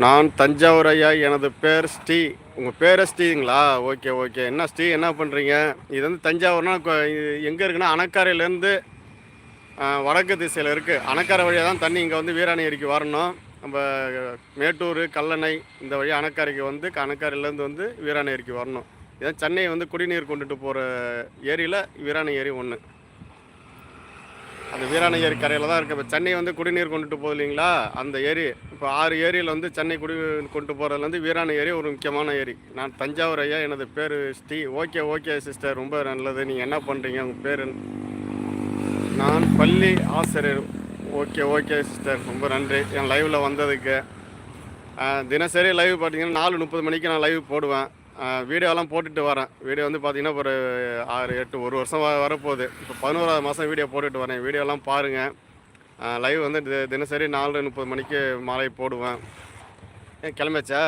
நான் தஞ்சாவூர் ஐயா எனது பேர் ஸ்ரீ. உங்கள் பேர் ஸ்ரீங்களா? Okay okay. என்ன ஸ்ரீ என்ன பண்ணுறீங்க இது வந்து தஞ்சாவூர்னா எங்கே இருக்குன்னா அணக்காரையிலேருந்து வடக்கு திசையில் இருக்குது அணக்காரை வழியாக தான் தண்ணி இங்கே வந்து வீராணியரிக்கு வரணும். நம்ம மேட்டூர் கல்லணை இந்த வழியாக அணக்காரைக்கு வந்து அணக்காரையிலேருந்து வந்து வீராணியரிக்கு வரணும். இதான் சென்னை வந்து குடிநீர் கொண்டுட்டு போகிற ஏரியில் வீராணி ஏரி ஒன்று இந்த வீராண ஏரி கரையில் தான் இருக்குது இப்போ சென்னை வந்து குடிநீர் கொண்டுட்டு போகுது இல்லைங்களா? அந்த ஏரி இப்போ ஆறு ஏரியில் வந்து சென்னை குடி கொண்டு போகிறதுல வந்து ஏரி ஒரு முக்கியமான ஏரி. நான் தஞ்சாவூர் ஐயா எனது பேர் ஸ்ரீ ஓகே ஓகே சிஸ்டர். ரொம்ப நல்லது. நீங்கள் என்ன பண்ணுறீங்க உங்கள் பேர்? நான் பள்ளி ஆசிரியர். Okay okay sister. ரொம்ப நன்றி. என் லைவில் வந்ததுக்கு தினசரி லைவ் பார்த்தீங்கன்னா நாலு முப்பது மணிக்கு நான் லைவ் போடுவேன். வீடியோலாம் போட்டுட்டு வரேன். வீடியோ வந்து பார்த்தீங்கன்னா ஒரு ஆறு எட்டு ஒரு வருஷம் வரப்போகுது. இப்போ பதினோராவது மாதம் வீடியோ போட்டுட்டு வரேன். வீடியோலாம் பாருங்கள் லைவ் வந்து தினசரி நாலு முப்பது மணிக்கு மாலை போடுவேன். ஏன் கிளம்பியாச்சா?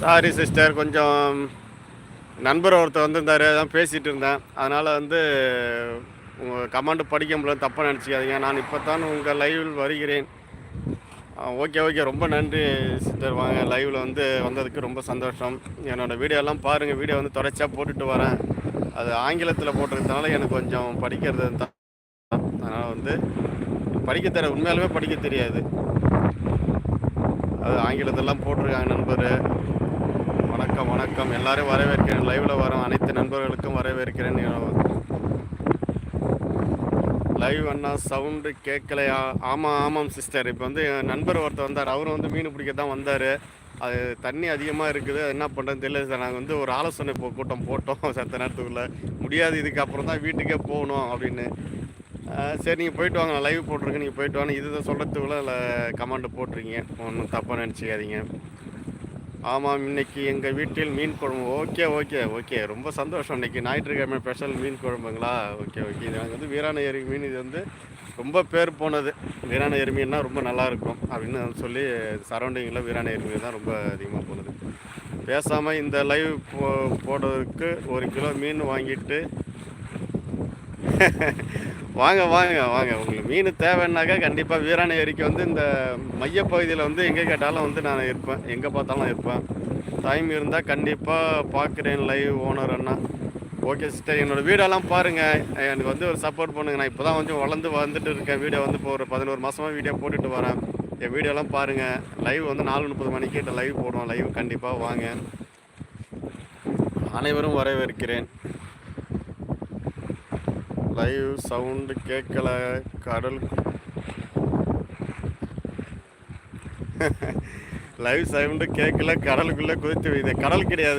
சாரி சிஸ்டர் கொஞ்சம் நண்பர் ஒருத்தர் வந்திருந்தார். அதான் பேசிகிட்டு இருந்தேன். அதனால் வந்து உங்கள் கமெண்ட் படிக்க முடியல தப்பாக நினச்சிக்காதீங்க. நான் இப்போ தான் உங்கள் லைவில் வருகிறேன். ஓகே ஓகே ரொம்ப நன்றி சிஸ்டர் வாங்க லைவில் வந்து வந்ததுக்கு ரொம்ப சந்தோஷம். என்னோடய வீடியோலாம் பாருங்கள் வீடியோ வந்து தொடர்ச்சியாக போட்டுட்டு வரேன். அது ஆங்கிலத்தில் போட்டிருக்கனால எனக்கு கொஞ்சம் படிக்கிறது தான். அதனால் வந்து படிக்க தெரிய உண்மையாலுமே படிக்க தெரியாது. அது ஆங்கிலத்தெல்லாம் போட்டிருக்காங்க நண்பர். வணக்கம் வணக்கம். எல்லாரையும் வரவேற்கிறேன். லைவில் வரும் அனைத்து நண்பர்களுக்கும் வரவேற்கிறேன். லைவ் அண்ணா சவுண்டு கேட்கலையா? ஆமாம் ஆமாம் சிஸ்டர் இப்போ வந்து என் நண்பர் ஒருத்தர் வந்தார். அவரும் வந்து மீன் பிடிக்க தான் வந்தார். அது தண்ணி அதிகமாக இருக்குது. என்ன பண்ணுறதுன்னு தெரியல சார் நாங்கள் வந்து ஒரு ஆலோசனை இப்போ கூட்டம் போட்டோம் சத்த நேரத்துக்குள்ளே. முடியாது இதுக்கப்புறம் தான் வீட்டுக்கே போகணும் அப்படின்னு. சரி நீங்கள் போயிட்டு வாங்க. நான் லைவ் போட்டிருக்கேன். நீங்கள் போயிட்டு வாங்க. இதுதான் சொல்கிறதுக்குள்ளே இல்லை கமெண்ட் போட்டிருக்கீங்க. ஒன்றும் தப்பாக நினச்சிக்காதீங்க. ஆமாம் இன்னைக்கு எங்கள் வீட்டில் மீன் குழம்பு. Okay okay okay. ரொம்ப சந்தோஷம் இன்னைக்கு. ஞாயிற்றுக்கிழமை ஸ்பெஷல் மீன் குழம்புங்களா? Okay okay. இது எனக்கு வந்து வீரான ஏரி மீன். இது வந்து ரொம்ப பேர் போனது. வீராண ஏரி மீன்னா ரொம்ப நல்லா இருக்கும் அப்படின்னு சொல்லி சரௌண்டிங்கில் வீராண ஏரி மீன் தான் ரொம்ப அதிகமாக போனது. பேசாமல் இந்த லைவ் போ போடுறதுக்கு ஒரு கிலோ மீன் வாங்கிட்டு வாங்க வாங்க வாங்க. உங்களுக்கு மீன் தேவைன்னாக்கா கண்டிப்பாக வீராணி ஏரிக்கு வந்து இந்த மையப்பகுதியில் வந்து எங்கே கேட்டாலும் வந்து நான் இருப்பேன். எங்கே பார்த்தாலும் இருப்பேன். டைம் இருந்தால் கண்டிப்பாக பார்க்குறேன் லைவ் ஓனர் அண்ணா. ஓகே சிஸ்டர் என்னோடய வீடெல்லாம் பாருங்கள் எனக்கு வந்து ஒரு சப்போர்ட் பண்ணுங்கள் நான் இப்போ தான் கொஞ்சம் வளர்ந்து வந்துட்டு இருக்கேன். வீடியோ வந்து இப்போ ஒரு பதினோரு மாதமாக வீடியோ போட்டுட்டு வரேன். என் வீடியோலாம் பாருங்கள் லைவ் வந்து நாலு முப்பது மணிக்கு லைவ் போடுவோம். லைவ் கண்டிப்பாக வாங்க. அனைவரும் வரவேற்கிறேன். லைவ் சவுண்டு கேட்கல கடல். லைவ் சவுண்டு கேட்கல கடலுக்குள்ளே குதித்து இது கடல் கிடையாது.